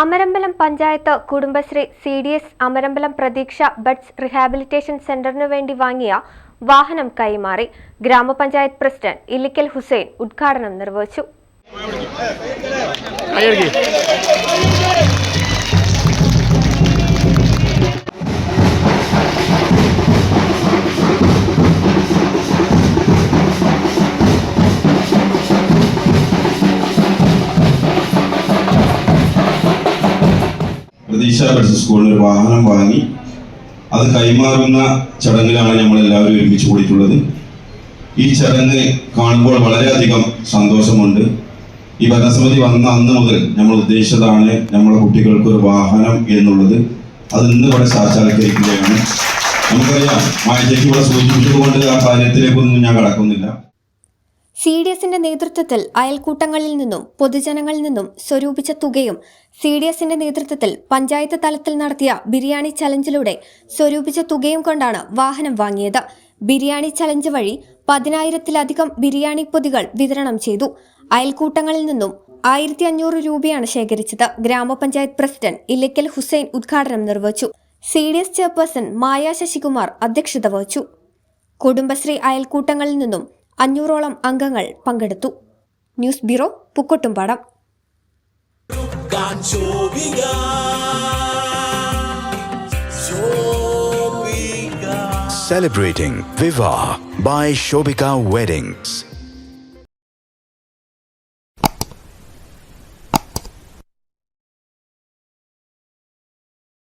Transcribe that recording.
Amarambalam panchayat Kudumbashree C D S Amarambalam Pratheeksha buds rehabilitation സെന്ററിനു വേണ്ടി വാങ്ങിയ വാഹനം കൈമാറി. ഗ്രാമപഞ്ചായത്ത് പ്രസിഡന്റ് ഇല്ലിക്കൽ ഹുസൈൻ ഉദ്ഘാടനം നിർവഹിച്ചു. പ്രതീക്ഷ പഠിച്ച സ്കൂളിൽ ഒരു വാഹനം വാങ്ങി അത് കൈമാറുന്ന ചടങ്ങിലാണ് നമ്മൾ എല്ലാവരും ഒരുമിച്ച് കൂടിയിട്ടുള്ളത്. ഈ ചടങ്ങ് കാണുമ്പോൾ വളരെയധികം സന്തോഷമുണ്ട്. ഈ ഭരണസമിതി വന്ന അന്ന് മുതൽ നമ്മൾ ഉദ്ദേശിച്ചതാണ് നമ്മുടെ കുട്ടികൾക്ക് ഒരു വാഹനം എന്നുള്ളത്. അത് ഇന്ന് ഇവിടെ സാക്ഷാത്കരിക്കുകയാണ് നമുക്കറിയാം മായത്തേക്ക് ഇവിടെ സൂചിപ്പിച്ചതുകൊണ്ട് ആ കാര്യത്തിലേക്കൊന്നും ഞാൻ കടക്കുന്നില്ല. സി ഡി എസിന്റെ നേതൃത്വത്തിൽ അയൽക്കൂട്ടങ്ങളിൽ നിന്നും പൊതുജനങ്ങളിൽ നിന്നും സ്വരൂപിച്ച തുകയും സി ഡി എസിന്റെ നേതൃത്വത്തിൽ പഞ്ചായത്ത് തലത്തിൽ നടത്തിയ ബിരിയാണി ചലഞ്ചിലൂടെ സ്വരൂപിച്ച തുകയും കൊണ്ടാണ് വാഹനം വാങ്ങിയത്. ബിരിയാണി ചലഞ്ച് വഴി പതിനായിരത്തിലധികം ബിരിയാണി പൊതികൾ വിതരണം ചെയ്തു. അയൽക്കൂട്ടങ്ങളിൽ നിന്നും ആയിരത്തി അഞ്ഞൂറ് രൂപയാണ് ശേഖരിച്ചത്. ഗ്രാമപഞ്ചായത്ത് പ്രസിഡന്റ് ഇല്ലിക്കൽ ഹുസൈൻ ഉദ്ഘാടനം നിർവഹിച്ചു. C D S chairperson Maya Sasikumar അധ്യക്ഷത വഹിച്ചു. കുടുംബശ്രീ അയൽക്കൂട്ടങ്ങളിൽ നിന്നും അഞ്ഞൂറോളം അംഗങ്ങൾ പങ്കെടുത്തു news bureau Pookkottumpadam Celebrating Viva by Shobika Weddings.